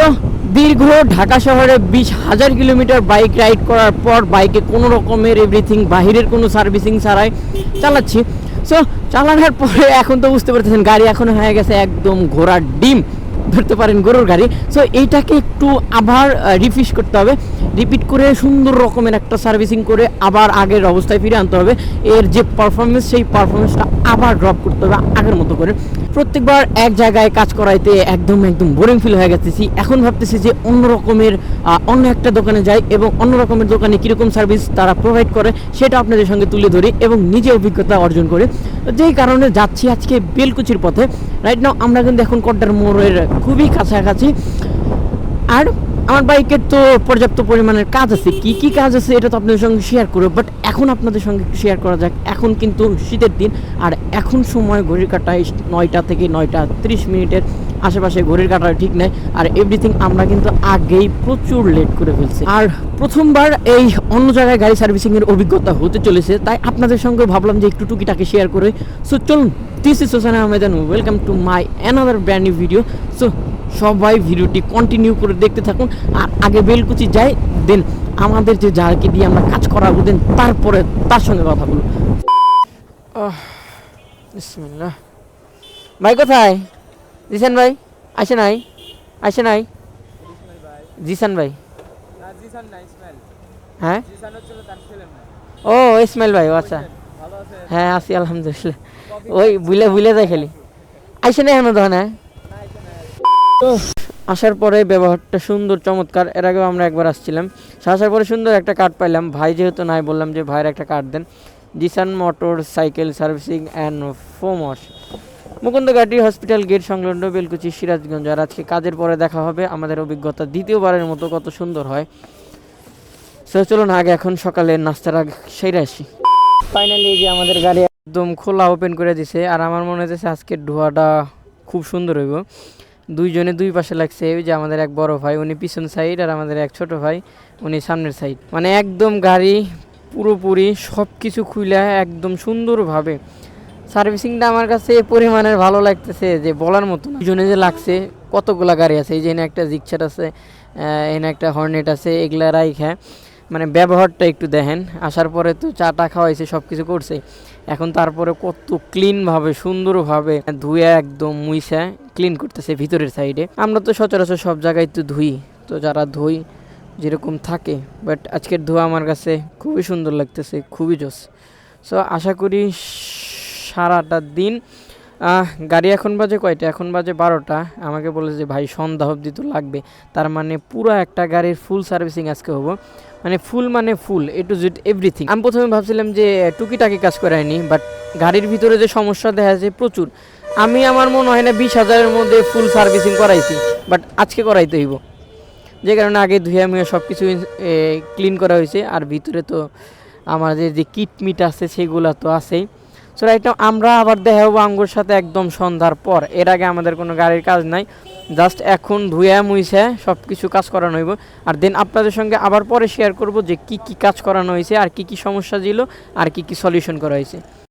So দীর্ঘ ঢাকা শহরে বিশ হাজার কিলোমিটার বাইক রাইড করার পর বাইকে কোনো রকমের এভরিথিং বাহিরের কোনো সার্ভিসিং ছাড়াই চালাচ্ছি। সো চালানোর পরে এখন তো বুঝতে পারতেছেন, গাড়ি এখন হয়ে গেছে একদম ঘোড়ার ডিম। ধরতে পারেন গরুর গাড়ি। সো এইটাকে একটু আবার রিফ্রেশ করতে হবে। রিপিট করে সুন্দর রকমের একটা সার্ভিসিং করে আবার আগের অবস্থায় ফিরে আনতে হবে। এর যে পারফরমেন্স সেই পারফরমেন্সটা আবার ড্রপ করতে হবে আগের মতো করে। প্রত্যেকবার এক জায়গায় কাজ করাইতে একদম একদম বোরিং ফিল হয়ে গেতেছি। এখন ভাবতেছি যে অন্য রকমের অন্য একটা দোকানে যাই এবং অন্য রকমের দোকানে কীরকম সার্ভিস তারা প্রোভাইড করে সেটা আপনাদের সঙ্গে তুলে ধরি এবং নিজে অভিজ্ঞতা অর্জন করি। যেই কারণে যাচ্ছি আজকে বেলকুচির পথে। রাইট নাও আমরা কিন্তু এখন কড্ডার মোড়ের খুবই কাছাকাছি। আর আমার বাইকের তো পর্যাপ্ত পরিমাণের কাজ আছে। কি কি কাজ আছে এটা তো আপনাদের সঙ্গে শেয়ার করব বাট এখন আপনাদের সঙ্গে শেয়ার করা যাক। এখন কিন্তু শীতের দিন, আর এখন সময় ঘড়ির কাটায় নয়টা থেকে নয়টা তিরিশ মিনিটের আশেপাশে ঘড়ির কাটা ঠিক নেই, আর এভরিথিং আমরা কিন্তু আগেই প্রচুর লেট করে ফেলছি। আর প্রথমবার এই অন্য জায়গায় গাড়ি সার্ভিসিং এর অভিজ্ঞতা হতে চলেছে, তাই আপনাদের সঙ্গে ভাবলাম যে একটু টুকিটাকে শেয়ার করে। সো চলুন this Sosan Ahmed welcome to my another brand video so সবাই ভিডিওটি কন্টিনিউ করে দেখতে থাকুন। আর আগে বেলকুচি যাই দেন আমাদের যে যাকে দিয়ে আমরা কাজ করাবো দেন তারপরে তার সঙ্গে কথা বলব। আহ, ভাই কোথায়? জিসান ভাই আসে নাই? আসে নাই? জিসান ভাই। না জিসান হ্যাঁ? না ও ইসমাইল ভাই ও আচ্ছা। হ্যাঁ আছি আলহামদুলিল্লাহ। ওই বুলে বুলে যাই খালি। আইসে না এখনও তখন আসার পরে ব্যবহারটা সুন্দর, চমৎকার। এর আগেও আমরা একবার আসছিলাম। আসার পরে সুন্দর একটা কার্ড পাইলাম। ভাই যেহেতু নাই, বললাম যে ভাইয়ের একটা card then. Zisan motorcycle servicing and foam wash Mukunda Gati hospital gate সংলগ্ন বেলকুচি সিরাজগঞ্জ। আর আজকে কাজের পরে দেখা হবে আমাদের অভিজ্ঞতা দ্বিতীয়বারের মতো কত সুন্দর হয়। সো চলুন আগে এখন সকালে নাস্তার আগে সেরে আসি। ফাইনালি যে আমাদের গাড়ি একদম খোলা ওপেন করে দিছে। আর আমার মনে হচ্ছে আজকের ধোয়াটা খুব সুন্দর হইব। দুইজনে দুই পাশে লাগছে ওই যে আমাদের এক বড় ভাই, উনি পিছন সাইড আর আমাদের এক ছোট ভাই, উনি সামনের সাইড মানে একদম গাড়ি পুরোপুরি সব কিছু খুলে একদম সুন্দরভাবে। সার্ভিসিংটা আমার কাছে পরিমাণের ভালো লাগতেছে যে বলার মতো দুজনে যে লাগছে, কতগুলা গাড়ি আছে, এই যে এখানে একটা জিক্সার আছে এনে একটা হর্নেট আছে, এগুলা রাইখা। মানে ব্যবহারটা একটু দেখেন। আসার পরে তো চাটা খাওয়াইছে সব কিছু করছে। এখন তারপরে কত ক্লিনভাবে সুন্দরভাবে ধুয়ে একদম মুইসা ক্লিন করতেছে ভিতরের সাইডে আমরা তো সচরাচর সব জায়গায় তো ধুই। তো যারা ধুই, যেরকম থাকে। বাট আজকের ধোয়া আমার কাছে খুবই সুন্দর লাগতেছে, খুবই জোস। সো আশা করি সারাটা দিন গাড়ি এখন বাজে কয়টা? এখন বাজে বারোটা। আমাকে বলে যে, ভাই, সন্ধ্যা অবধি তো লাগবে। তার মানে পুরো একটা গাড়ির ফুল সার্ভিসিং আজকে হব। মানে ফুল মানে full A to Z everything আমি প্রথমে ভাবছিলাম যে, টুকিটাকি কাজ করায়নি বাট গাড়ির ভিতরে যে সমস্যা দেখা যায় প্রচুর। আমি, আমার মনে হয় না বিশ হাজারের মধ্যে ফুল সার্ভিসিং করাইছি বাট আজকে করাইতে হইব। যে কারণে আগে ধুয়ে মুয়ে সব কিছু ক্লিন করা হয়েছে আর ভিতরে তো আমাদের যে কিট মিট আছে, সেগুলো তো আছেই। সো রাইট আমরা আবার দেখা আঙ্গুর সাথে একদম সন্ধ্যার পর। এর আগে আমাদের কোনো গাড়ির কাজ নাই। জাস্ট এখন ধুয়ে মুইছে সব কিছু কাজ করানো হইব। আর দেন আপনাদের সঙ্গে আবার পরে শেয়ার করব যে কি কি কাজ করানো হয়েছে আর কি কি সমস্যা ছিল, আর কি কি সলিউশন করা হয়েছে